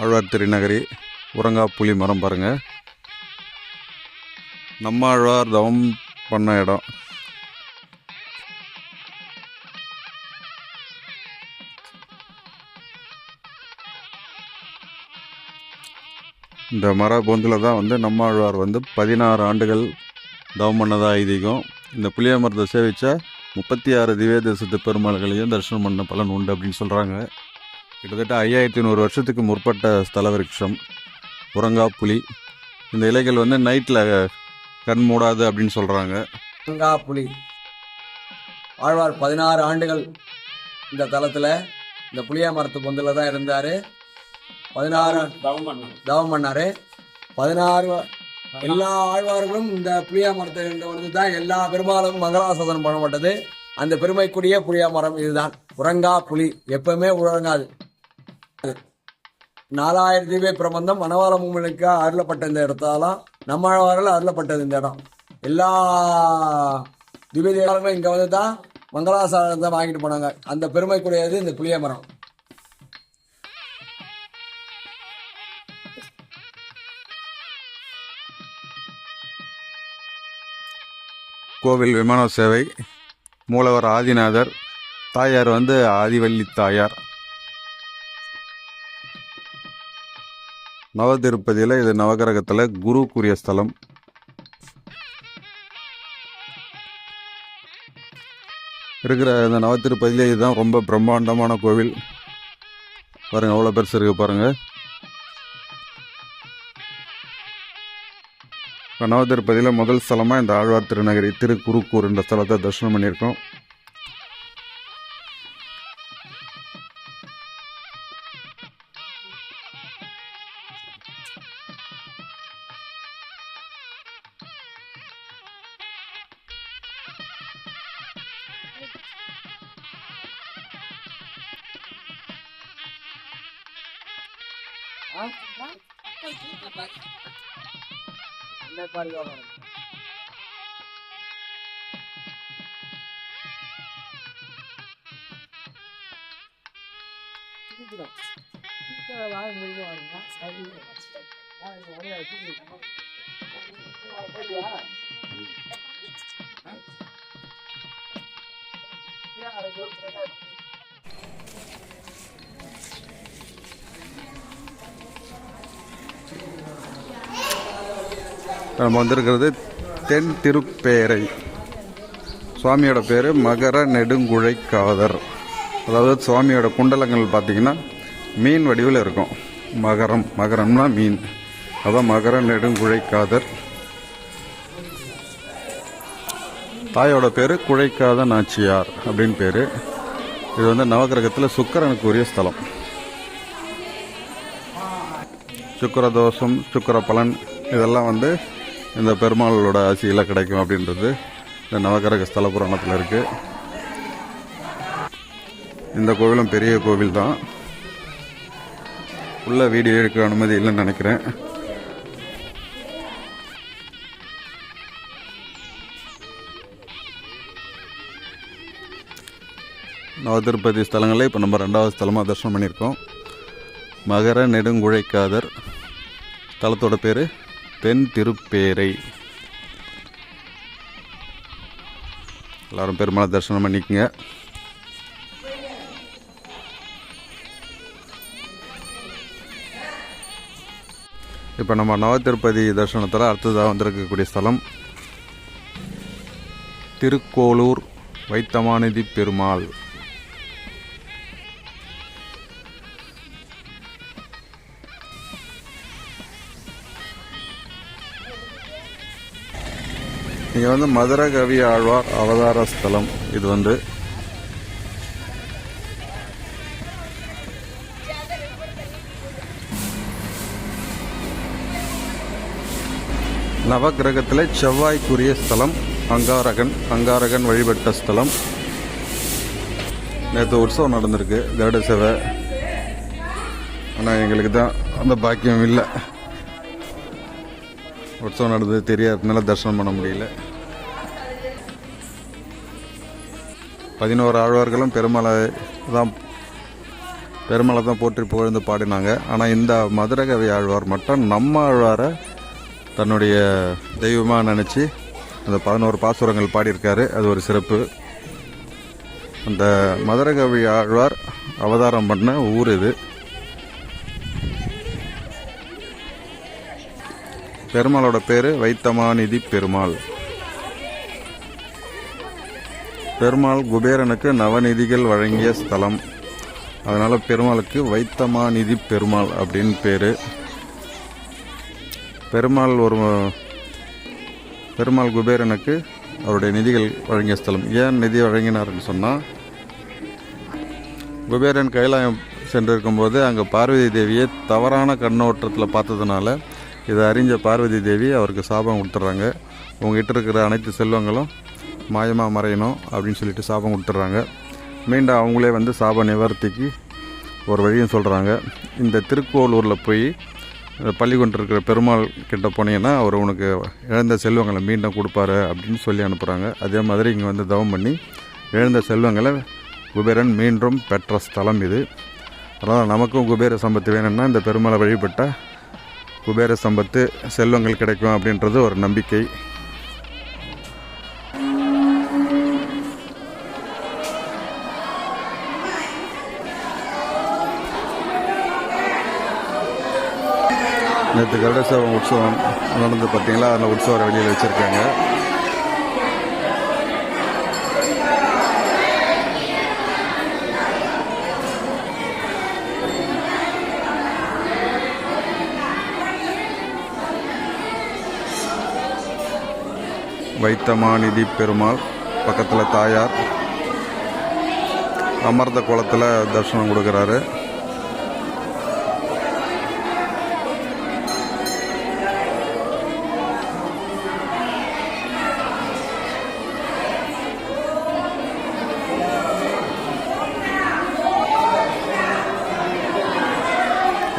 ஆழ்வார் திருநகரி உரங்கா புளி மரம் பாருங்கள் நம்ம ஆழ்வார் தவம் பண்ண இடம். இந்த மர பொந்தில் தான் வந்து நம்மாழ்வார் வந்து பதினாறு ஆண்டுகள் தவம் பண்ணதா ஐதீகம். இந்த புளிய மரத்தை சேவிச்சா முப்பத்தி ஆறு திவ்ய தேசத்து பெருமாள்களையும் தரிசனம் பண்ண பலன் உண்டு அப்படின்னு சொல்கிறாங்க கிட்டத்தட்ட ஐயாயிரத்தி நூறு வருஷத்துக்கு முற்பட்ட ஸ்தல விருட்சம் உரங்கா புலி இந்த இலைகள் வந்து நைட்டில் கண் மூடாது அப்படின்னு சொல்கிறாங்க கங்கா புலி ஆழ்வார் பதினாறு ஆண்டுகள் இந்த தலத்தில் இந்த புளிய மரத்து பொந்தில் தான் இருந்தார். பதினாறு தவம் பண்ணார். பதினாறு எல்லா ஆழ்வார்களும் இந்த புளியா மரத்தை வந்து தான் எல்லா பெருமாளும் மங்களாசாசனம் பண்ணப்பட்டது. அந்த பெருமைக்குரிய புளிய மரம் இதுதான். உறங்கா புலி எப்பவுமே உறங்காது நாலாயிரம் தீப பிரபந்தம் மணவாள மூமனுக்கு அருளப்பட்ட இந்த இடத்தாலாம் நம்ம அருளப்பட்டது இந்த இடம். எல்லா திவ்யதேவர்களும் இங்கே வந்து தான் மங்களாசாரத்தை வாங்கிட்டு போனாங்க. அந்த பெருமைக்குரியது இந்த புளிய மரம். கோவில் விமான சேவை மூலவர் ஆதிநாதர் தாயார் வந்து ஆதிவள்ளி தாயார். நவ திருப்பதியில் இது நவகிரகத்தில் குருக்குரிய ஸ்தலம். இருக்கிற இந்த நவ திருப்பதியில் இதுதான் ரொம்ப பிரம்மாண்டமான கோவில். பாருங்க அவ்வளோ பெருசு இருக்கு பாருங்க. இப்போ நவ திருப்பதியில் முதல் ஸ்தலமாக இந்த ஆழ்வார் திருநகரி திருக்குறுக்கூர் என்ற ஸ்தலத்தை தரிசனம் பண்ணியிருக்கோம். நம்ம வந்திருக்கிறது தென் திருப்பேரை. சுவாமியோட பேர் மகர நெடுங்குழைக்காதர். அதாவது சுவாமியோட குண்டலங்கள் பார்த்தீங்கன்னா மீன் வடிவில் இருக்கும். மகரம் மகரம்னா மீன். அதான் மகர நெடுங்குழைக்காதர் தாயோட பேர் குழைக்காத நாச்சியார் அப்படின்னு பேர். இது வந்து நவகிரகத்தில் சுக்கரனுக்கு உரிய ஸ்தலம். சுக்கிர தோஷம் சுக்கிர பலன் இதெல்லாம் வந்து இந்த பெருமாளோட ஆசியில் கிடைக்கும் அப்படின்றது. இந்த நவகிரக ஸ்தல புராணத்தில் இருக்குது இந்த கோவிலும் பெரிய கோவில் தான். உள்ளே வீடியோ எடுக்க அனுமதி இல்லைன்னு நினைக்கிறேன். நவதிருப்பதி ஸ்தலங்களில் இப்போ நம்ம ரெண்டாவது ஸ்தலமாக தரிசனம் பண்ணியிருக்கோம். மகர நெடுங்குழைக்காதர் ஸ்தலத்தோட பேர் தென் திருப்பேரை. எல்லோரும் பெருமாளை தரிசனம் பண்ணிக்கங்க. இப்போ நம்ம நவதிருப்பதி தரிசனத்தில் அடுத்ததாக வந்திருக்கக்கூடிய ஸ்தலம் திருக்கோளூர் வைத்தமாநிதி பெருமாள். இங்கே வந்து மதுரகவி ஆழ்வார் அவதார ஸ்தலம். இது வந்து நவகிரகத்தில் செவ்வாய்க்குரிய ஸ்தலம் அங்காரகன் அங்காரகன் வழிபட்ட ஸ்தலம். நேற்று உற்சவம் நடந்திருக்கு கருட சேவை ஆனால் எங்களுக்கு தான் அந்த பாக்கியம் இல்லை. உற்சவம் நடந்தது தெரியாததுனால தரிசனம் பண்ண முடியல. பதினோரு ஆழ்வார்களும் பெருமாளை தான் பெருமாளை தான் போற்றி புகழ்ந்து பாடினாங்க. ஆனால் இந்த மதுரகவி ஆழ்வார் மட்டும் நம்ம ஆழ்வாரை தன்னுடைய தெய்வமாக நினச்சி அந்த பதினோரு பாசுரங்கள் பாடியிருக்காரு. அது ஒரு சிறப்பு. அந்த மதுரகவி ஆழ்வார் அவதாரம் பண்ண ஊர் இது. பெருமாளோட பேர் வைத்தமாநிதி பெருமாள். பெருமாள் குபேரனுக்கு நவநிதிகள் வழங்கிய ஸ்தலம். அதனால் பெருமாளுக்கு வைத்தமாநிதி பெருமாள் அப்படின்னு பேர். பெருமாள் ஒரு பெருமாள் குபேரனுக்கு அவருடைய நிதிகள் வழங்கிய ஸ்தலம். ஏன் நிதி வழங்கினார்னு சொன்னால் குபேரன் கைலாயம் சென்றிருக்கும்போது அங்கே பார்வதி தேவியை தவறான கண்ணோட்டத்தில் பார்த்ததுனால இதை அறிஞ்ச பார்வதி தேவி அவருக்கு சாபம் கொடுத்துட்றாங்க உங்ககிட்ட இருக்கிற அனைத்து செல்வங்களும் மாயமாக மறையணும் அப்படின்னு சொல்லிட்டு சாபம் கொடுத்துட்றாங்க மீண்டும் அவங்களே வந்து சாப நிவர்த்திக்கு ஒரு வழியும் சொல்கிறாங்க இந்த திருக்கோளூரில் போய் பள்ளி கொண்டிருக்கிற பெருமாள் கிட்ட போனீங்கன்னா அவர் உனக்கு இழந்த செல்வங்களை மீண்டும் கொடுப்பாரு அப்படின்னு சொல்லி அனுப்புகிறாங்க அதே மாதிரி இங்கே வந்து தவம் பண்ணி இழந்த செல்வங்களை குபேரன் மீண்டும் பெற்ற ஸ்தலம் இது. அதனால் நமக்கும் குபேர சம்பத்து வேணும்னா இந்த பெருமாளை வழிபட்டால் குபேர சம்பத்து செல்வங்கள் கிடைக்கும் அப்படின்றது ஒரு நம்பிக்கை. நேற்று கருடசேவம் உற்சவம் நடந்து பார்த்தீங்களா? அதில் உற்சவரை வெளியில் வச்சுருக்காங்க. வைத்தமாநிதி பெருமாள் பக்கத்தில் தாயார். அமர்ந்த குளத்தில் தரிசனம் கொடுக்குறாரு.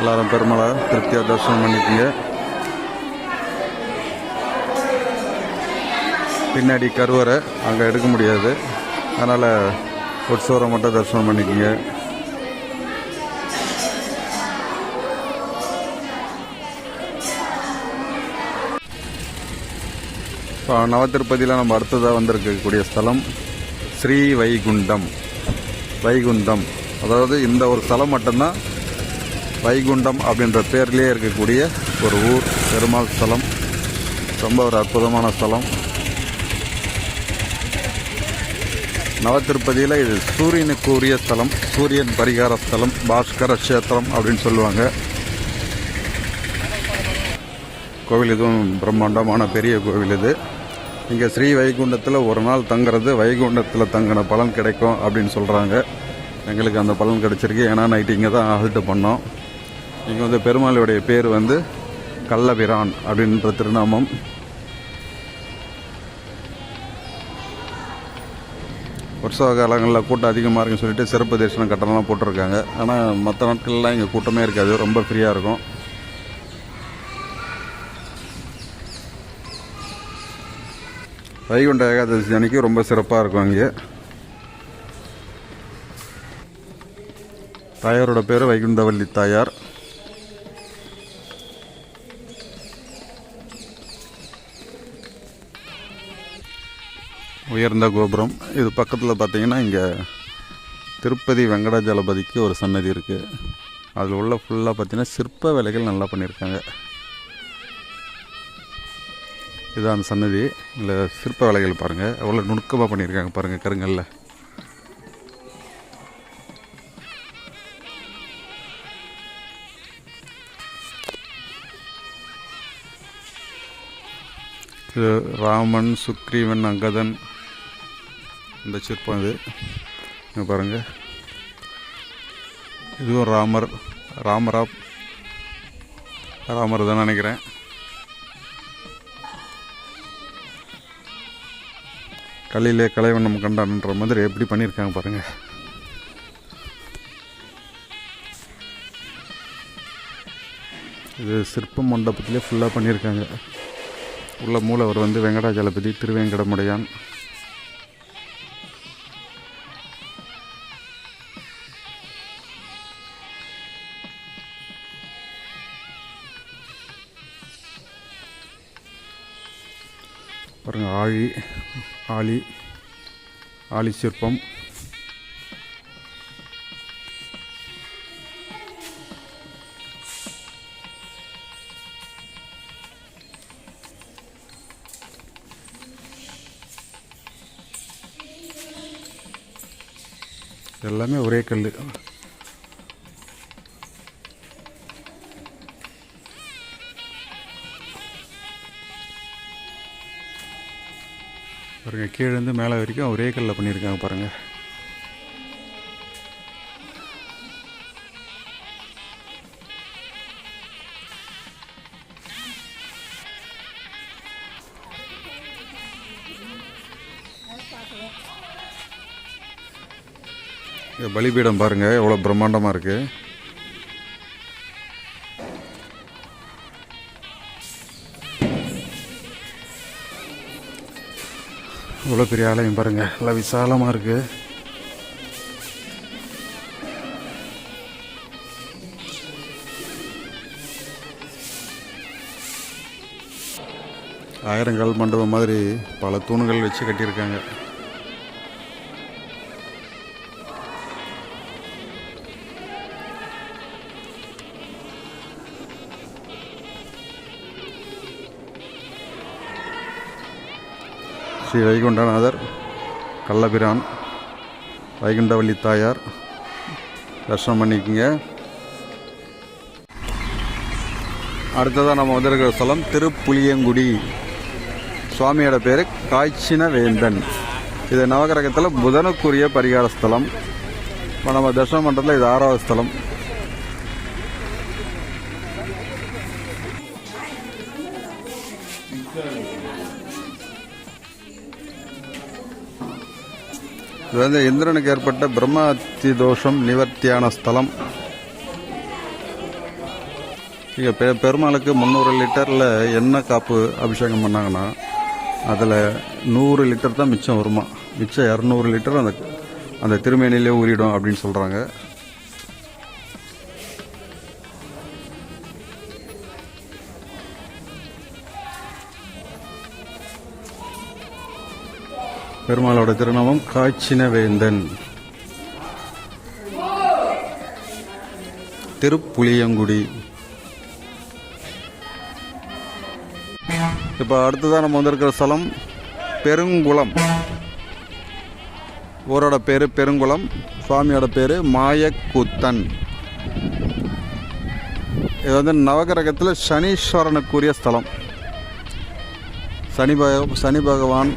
எல்லாரும் பெருமளை திருப்தியாக தரிசனம் பண்ணிக்கோங்க. பின்னாடி கருவறை அங்கே எடுக்க முடியாது. அதனால் உற்சவரை மட்டும் தரிசனம் பண்ணிக்கோங்க. இப்போ நவத்திருப்பதியில் நம்ம அடுத்ததாக வந்திருக்கக்கூடிய ஸ்தலம் ஸ்ரீ வைகுண்டம் வைகுண்டம். அதாவது இந்த ஒரு ஸ்தலம் மட்டும்தான் வைகுண்டம் அப்படின்ற பேர்லேயே இருக்கக்கூடிய ஒரு ஊர் பெருமாள் ஸ்தலம். ரொம்ப ஒரு அற்புதமான ஸ்தலம். நவத்திருப்பதியில் இது சூரியனுக்கு உரிய ஸ்தலம் சூரியன் பரிகார ஸ்தலம் பாஸ்கர கஷேத்திரம் அப்படின்னு சொல்லுவாங்க. கோவில் இதுவும் பிரம்மாண்டமான பெரிய கோவில் இது. இங்கே ஸ்ரீ வைகுண்டத்தில் ஒரு நாள் தங்குறது வைகுண்டத்தில் தங்கின பலன் கிடைக்கும் அப்படின்னு சொல்கிறாங்க எங்களுக்கு அந்த பலன் கிடச்சிருக்கு. ஏன்னா நைட்டு இங்கே தான் ஆல்ட்டு பண்ணோம். இங்கே வந்து பெருமாளுடைய பேர் வந்து கள்ளபிரான் அப்படின்ற திருநாமம். உற்சவ காலங்களில் கூட்டம் அதிகமாக இருக்குன்னு சொல்லிட்டு சிறப்பு தரிசனம் கட்டணம்லாம் போட்டிருக்காங்க. ஆனால் மற்ற நாட்கள்லாம் இங்கே கூட்டமே இருக்காது. ரொம்ப ஃப்ரீயாக இருக்கும். வைகுண்ட ஏகாதசி அன்னைக்கு ரொம்ப சிறப்பாக இருக்கும் இங்கே தாயாரோட பேர் வைகுண்டவல்லி தாயார். உயர்ந்த கோபுரம். இது பக்கத்தில் பார்த்தீங்கன்னா இங்கே திருப்பதி வெங்கடாஜலபதிக்கு ஒரு சன்னதி இருக்குது அதில் உள்ள ஃபுல்லாக பார்த்தீங்கன்னா சிற்ப வேலைகள் நல்லா பண்ணியிருக்காங்க இதுதான் அந்த சன்னதி. இல்லை சிற்ப வேலைகள் பாருங்கள் எவ்வளோ நுணுக்கமாக பண்ணியிருக்காங்க பாருங்கள் கருங்கல்ல. ராமன் சுக்ரீவன் அங்கதன் இந்த சிற்பம் இது இங்கே பாருங்கள் இதுவும் ராமர் ராமரா ராமர் தான் நினைக்கிறேன். கல்லிலே நம்ம கண்டான்ன்ற மாதிரி எப்படி பண்ணியிருக்காங்க பாருங்கள் இது சிற்ப மண்டபத்திலே ஃபுல்லாக பண்ணியிருக்காங்க. உள்ள மூலவர் வந்து வெங்கடாஜலபதி திருவேங்கடமுடையான். பாருங்கள் ஆழி ஆழி ஆழி சிற்பம். எல்லாமே ஒரே கல் பாருங்கள் கீழேருந்து மேலே வரைக்கும் ஒரே கல்லில் பண்ணியிருக்காங்க பாருங்கள் பலிபீடம் பாருங்கள் எவ்வளோ பிரம்மாண்டமாக இருக்குது எவ்வளோ பெரிய ஆலயம் பாருங்கள் நல்லா விசாலமாக இருக்குது ஆயிரங்கால் மண்டபம் மாதிரி பல தூண்கள் வச்சு கட்டியிருக்காங்க. ஸ்ரீ வைகுண்டநாதர் கள்ளபிரான் வைகுண்டவள்ளி தாயார் தர்ஷனம் பண்ணிக்கோங்க. அடுத்ததாக நம்ம வந்திருக்கிற ஸ்தலம் திருப்புளியங்குடி. சுவாமியோட பேர் காய்ச்சின வேந்தன் இது நவகிரகத்தில் புதனுக்குரிய பரிகார ஸ்தலம். இப்போ நம்ம தர்ஷனம் பண்ணுறதுல இது ஆறாவது ஸ்தலம். இது வந்து இந்திரனுக்கு ஏற்பட்ட பிரம்மஹத்தி தோஷம் நிவர்த்தியான ஸ்தலம். இங்கே பெ பெருமாளுக்கு முந்நூறு லிட்டரில் எண்ணெய் காப்பு அபிஷேகம் பண்ணாங்கன்னா அதில் நூறு லிட்டர் தான் மிச்சம் வருமா? மிச்சம் இரநூறு லிட்டர் அந்த அந்த திருமேனிலே ஊறிடும் அப்படின்னு சொல்கிறாங்க பெருமாளோட திருநாமம் காய்ச்சினவேந்தன். திருப்புளியங்குடி. இப்போ அடுத்ததாக நம்ம வந்திருக்கிற ஸ்தலம் பெருங்குளம். ஊரோட பேர் பெருங்குளம் சுவாமியோட பேர் மாயக்கூத்தன். இது வந்து நவகிரகத்தில் சனீஸ்வரனுக்குரிய ஸ்தலம். சனி பக சனி பகவான்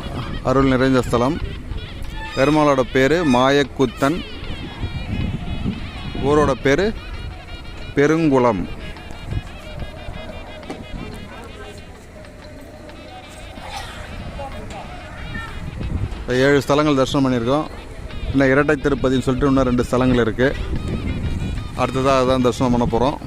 அருள் நிறைந்த ஸ்தலம். பெருமாளோட பேர் மாயக்குத்தன். ஊரோட பேர் பெருங்குளம். ஏழு ஸ்தலங்கள் தரிசனம் பண்ணியிருக்கோம். இன்னும் இரட்டை திருப்பதின்னு சொல்லிட்டு இன்னும் ரெண்டு ஸ்தலங்கள் இருக்குது அடுத்ததாக அதான் தரிசனம் பண்ண போகிறோம்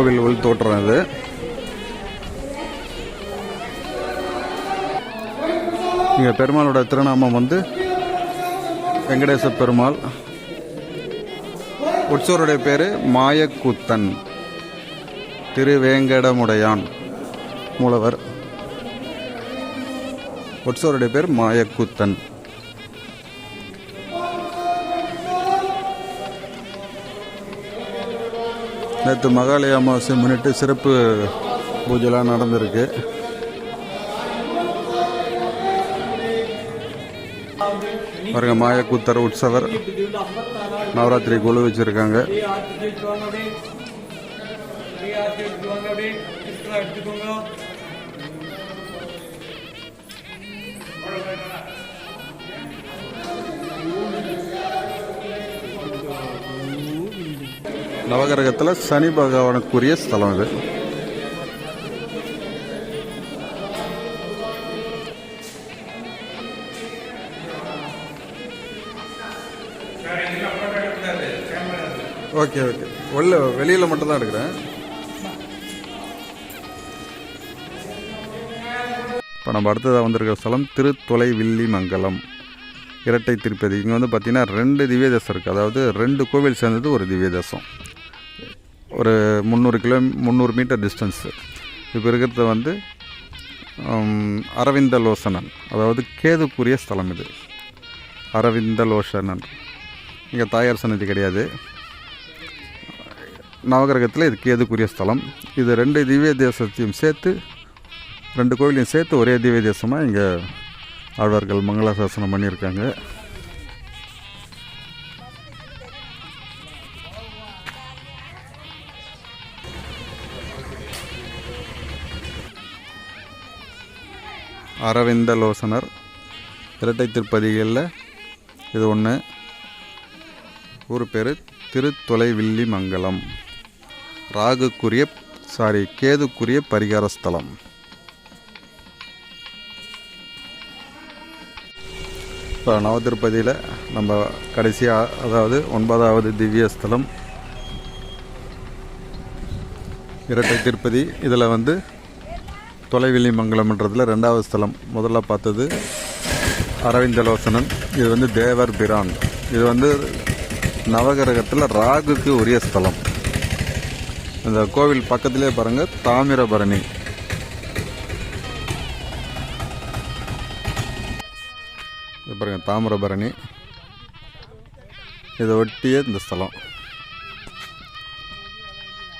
கோவில் உள் தோற்றம் இது இங்கே பெருமாளோட திருநாமம் வந்து வெங்கடேச பெருமாள் உற்சவருடைய பேர் மாயக்கூத்தன். திருவேங்கடமுடையான் மூலவர். உற்சவருடைய பேர் மாயக்கூத்தன். நேற்று மகாலய அமாவாசை முன்னிட்டு சிறப்பு பூஜைலாம் நடந்திருக்கு. பாருங்க மாயக்கூத்தர் உற்சவர் நவராத்திரி குழு வச்சிருக்காங்க. நவகிரகத்தில் சனி பகவானுக்குரிய ஸ்தலம் இது. Okay okay. உள்ள வெளியில் மட்டும்தான் எடுக்கிறேன். இப்போ நம்ம அடுத்ததாக வந்திருக்கிற ஸ்தலம் திருத்தொலை வில்லி மங்கலம். இரட்டை திருப்பதி. இங்கே வந்து பார்த்திங்கன்னா ரெண்டு திவ்ய தேசம் இருக்குது அதாவது ரெண்டு கோவில் சேர்ந்தது ஒரு திவ்ய தேசம் ஒரு முந்நூறு கிலோ முந்நூறு மீட்டர் டிஸ்டன்ஸு இப்போ இருக்கிறது வந்து அரவிந்த அரவிந்தலோசனன். அதாவது கேதுக்குரிய ஸ்தலம் இது. அரவிந்தலோசனன். இங்கே தாயார் சன்னதி கிடையாது. நவகிரகத்தில் இது கேதுக்குரிய ஸ்தலம். இது ரெண்டு திவ்ய தேசத்தையும் சேர்த்து ரெண்டு கோவிலையும் சேர்த்து ஒரே திவ்ய தேசமாக இங்கே ஆழ்வார்கள் மங்களாசாசனம் பண்ணியிருக்காங்க. அரவிந்தலோசனர். இரட்டை திருப்பதிகளில் இது ஒன்று ஊர் பேர் திருத்தொலைவில்லி மங்கலம் ராகுக்குரிய சாரி கேதுக்குரிய பரிகார ஸ்தலம். இப்போ நவதிருப்பதியில் நம்ம கடைசியாக அதாவது ஒன்பதாவது திவ்ய ஸ்தலம். இரட்டை திருப்பதி இதில் வந்து தொலைவெளி மங்கலம்ன்றதில் ரெண்டாவது ஸ்தலம் முதல்ல பார்த்தது அரவிந்தலோசனன் இது வந்து தேவர் பிரான். இது வந்து நவகிரகத்தில் ராகுக்கு உரிய ஸ்தலம். இந்த கோவில் பக்கத்திலே பாருங்க தாமிரபரணி. இது பாருங்க தாமிரபரணி. இதை ஒட்டியே இந்த ஸ்தலம்.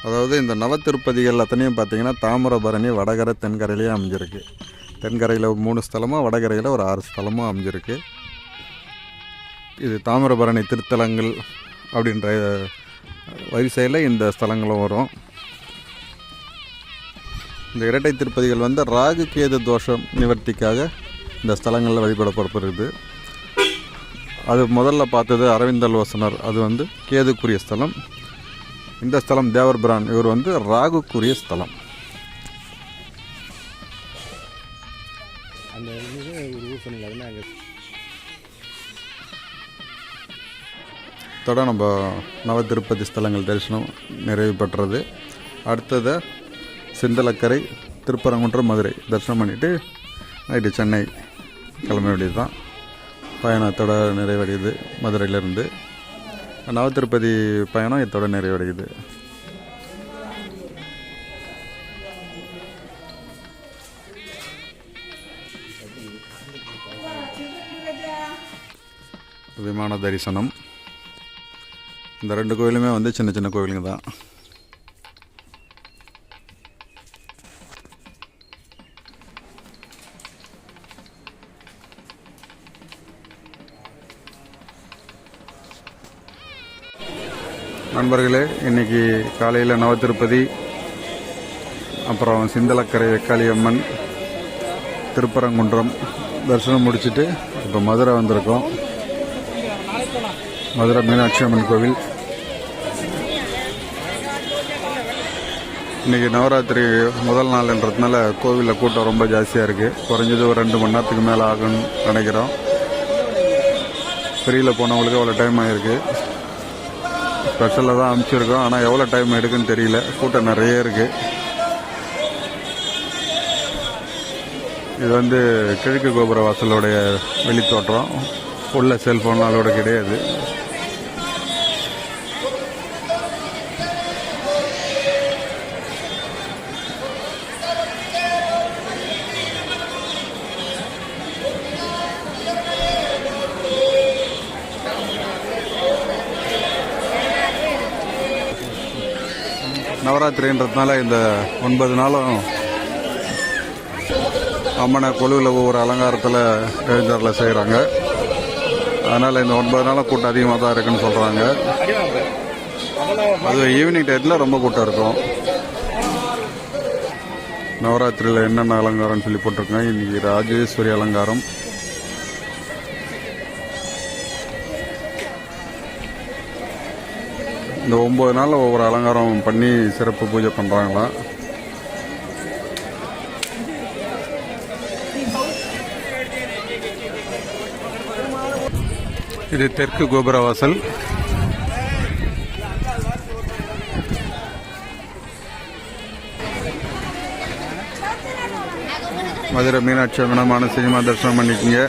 அதாவது இந்த நவத்திருப்பதிகள் அத்தனையும் பார்த்திங்கன்னா தாமிரபரணி வடகரை தென்கரையிலேயே அமைஞ்சிருக்கு. தென்கரையில் மூணு ஸ்தலமும் வடகரையில் ஒரு ஆறு ஸ்தலமும் அமைஞ்சிருக்கு. இது தாமிரபரணி திருத்தலங்கள் அப்படின்ற வரிசையில் இந்த ஸ்தலங்களும் வரும். இந்த இரட்டை திருப்பதிகள் வந்து ராகு கேது தோஷம் நிவர்த்திக்காக இந்த ஸ்தலங்களில் வழிபடப்படுகிறது. அது முதல்ல பார்த்தது அரவிந்தலோசனர் அது வந்து கேதுக்குரிய ஸ்தலம். இந்த ஸ்தலம் தேவர் பிரான் இவர் வந்து ராகுக்குரிய ஸ்தலம். அந்த இதோட நம்ம நவ திருப்பதி ஸ்தலங்கள் தரிசனம் நிறைவு பெற்றது. அடுத்தது சிந்தலக்கரை திருப்பரங்குன்றம் மதுரை. தரிசனம் பண்ணிவிட்டு நைட்டு சென்னை கிளம்ப வேண்டியது தான் பயணத்தோட நிறைவடையுது மதுரையிலேருந்து. நவத்திருப்பதி பயணம் இதோட நிறைவடையுது. விமான தரிசனம். இந்த ரெண்டு கோயிலுமே வந்து சின்ன சின்ன கோயிலுங்க தான். நண்பர்களே இன்னைக்கு காலையில் நவத்திருப்பதி அப்புறம் சிந்தலக்கரை வெக்காளியம்மன் திருப்பரங்குன்றம் தரிசனம் முடிச்சுட்டு இப்போ மதுரை வந்திருக்கோம். மதுரை மீனாட்சி அம்மன் கோவில். இன்றைக்கி நவராத்திரி முதல் நாள்ன்றதுனால கோவிலில் கூட்டம் ரொம்ப ஜாஸ்தியாக இருக்குது குறைஞ்சது ஒரு ரெண்டு மணி நேரத்துக்கு மேலே ஆகும்னு நினைக்கிறோம். ஃப்ரீயில் போனவங்களுக்கு அவ்வளோ டைம் ஆகிருக்கு ஸ்பெஷலாக தான் அனுப்பிச்சிருக்கோம். ஆனால் எவ்வளோ டைம் எடுக்குன்னு தெரியல. கூட்டம் நிறைய இருக்குது இது வந்து கிழக்கு கோபுர வாசலோடைய வெளித்தோற்றம். உள்ள செல்ஃபோன் அதோட கிடையாது. நவராத்திரின்றதுனால இந்த ஒன்பது நாளும் அம்மனை கொழுவில் ஒவ்வொரு அலங்காரத்தில் எழுந்தரில் செய்கிறாங்க அதனால் இந்த ஒன்பது நாளும் கூட்டம் அதிகமாக தான் இருக்குன்னு சொல்கிறாங்க அது ஈவினிங் டயத்தில் ரொம்ப கூட்டம் இருக்கும். நவராத்திரியில் என்னென்ன அலங்காரம்னு சொல்லி போட்டிருக்காங்க. இன்னைக்கு ராஜேஸ்வரி அலங்காரம். இந்த ஒம்பது நாளில் ஒவ்வொரு அலங்காரம் பண்ணி சிறப்பு பூஜை பண்ணுறாங்களாம் இது தெற்கு கோபுர வாசல். மதுரை மீனாட்சி அம்மனமான சினிமா தரிசனம் பண்ணிக்கிங்க.